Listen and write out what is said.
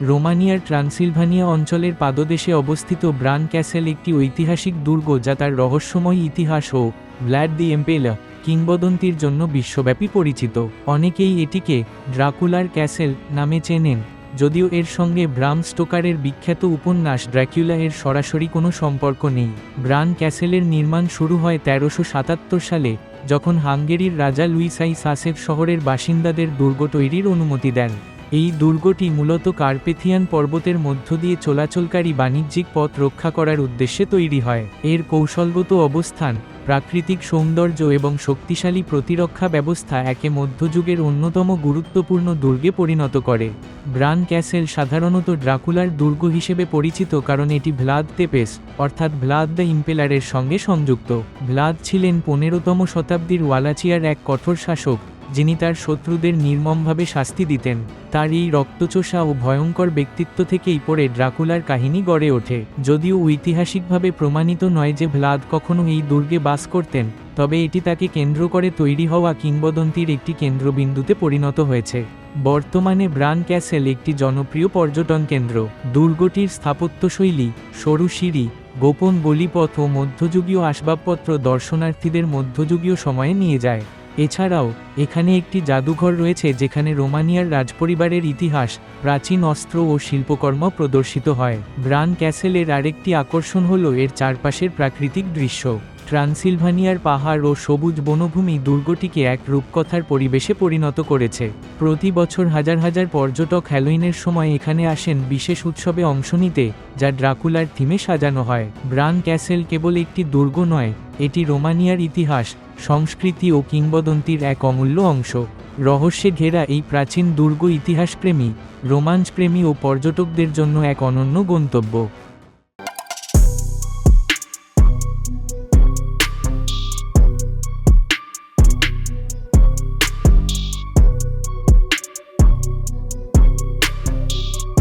রোমানিয়ার ট্রান্সিলভানিয়া অঞ্চলের পাদদেশে অবস্থিত ব্রান ক্যাসেল একটি ঐতিহাসিক দুর্গ যা তার রহস্যময় ইতিহাস ও ভ্ল্যাড দি এম্পেলা কিংবদন্তির জন্য বিশ্বব্যাপী পরিচিত। অনেকেই এটিকে ড্রাকুলার ক্যাসেল নামে চেনেন, যদিও এর সঙ্গে ব্রাম স্টোকারের বিখ্যাত উপন্যাস ড্র্যাকুলা এর সরাসরি কোনো সম্পর্ক নেই। ব্রান ক্যাসেলের নির্মাণ শুরু হয় তেরোশো সাতাত্তর সালে, যখন হাঙ্গেরির রাজা লুইসাই সাসেভ শহরের বাসিন্দাদের দুর্গ তৈরির অনুমতি দেন। এই দুর্গটি মূলত কার্পেথিয়ান পর্বতের মধ্য দিয়ে চলাচলকারী বাণিজ্যিক পথ রক্ষা করার উদ্দেশ্যে তৈরি হয়। এর কৌশলগত অবস্থান, প্রাকৃতিক সৌন্দর্য এবং শক্তিশালী প্রতিরক্ষা ব্যবস্থা একে মধ্যযুগের অন্যতম গুরুত্বপূর্ণ দুর্গে পরিণত করে। ব্রান ক্যাসেল সাধারণত ড্রাকুলার দুর্গ হিসেবে পরিচিত কারণ এটি ভ্লাদ তেপেস, অর্থাৎ ভ্লাদ দ্য ইম্পেলারের সঙ্গে সংযুক্ত। ভ্লাদ ছিলেন পনেরোতম শতাব্দীর ওয়ালাচিয়ার এক কঠোর শাসক। যিনি তার শত্রুদের নির্মমভাবে শাস্তি দিতেন তার এই রক্তচোষা ও ভয়ঙ্কর ব্যক্তিত্ব থেকেই পরে ড্রাকুলার কাহিনী গড়ে ওঠে। যদিও ঐতিহাসিকভাবে প্রমাণিত নয় যে ভ্লাদ কখনো এই দুর্গে বাস করতেন, তবে এটি তাকে কেন্দ্র করে তৈরি হওয়া কিংবদন্তির একটি কেন্দ্রবিন্দুতে পরিণত হয়েছে। বর্তমানে ব্রান ক্যাসেল একটি জনপ্রিয় পর্যটন কেন্দ্র। দুর্গটির স্থাপত্যশৈলী, সরু সিঁড়ি, গোপন গলিপথ ও মধ্যযুগীয় আসবাবপত্র দর্শনার্থীদের মধ্যযুগীয় সময়ে নিয়ে যায়। এছাড়াও, এখানে একটি জাদুঘর রয়েছে যেখানে রোমানিয়ার রাজপরিবারের ইতিহাস, প্রাচীন অস্ত্র ও শিল্পকর্ম প্রদর্শিত হয়। ব্রান ক্যাসেলের আরেকটি আকর্ষণ হল এর চারপাশের প্রাকৃতিক দৃশ্য। ট্রান্সিলভানিয়ার পাহাড় ও সবুজ বনভূমি দুর্গটিকে এক রূপকথার পরিবেশে পরিণত করেছে। প্রতি বছর হাজার হাজার পর্যটক হ্যালোইনের সময় এখানে আসেন বিশেষ উৎসবে অংশ নিতে, যা ড্রাকুলার থিমে সাজানো হয়। ব্রান ক্যাসেল কেবল একটি দুর্গ নয়, এটি রোমানিয়ার ইতিহাস, সংস্কৃতি ও কিংবদন্তির এক অমূল্য অংশ। রহস্যে ঘেরা এই প্রাচীন দুর্গ ইতিহাসপ্রেমী, রোমাঞ্চপ্রেমী ও পর্যটকদের জন্য এক অনন্য গন্তব্য।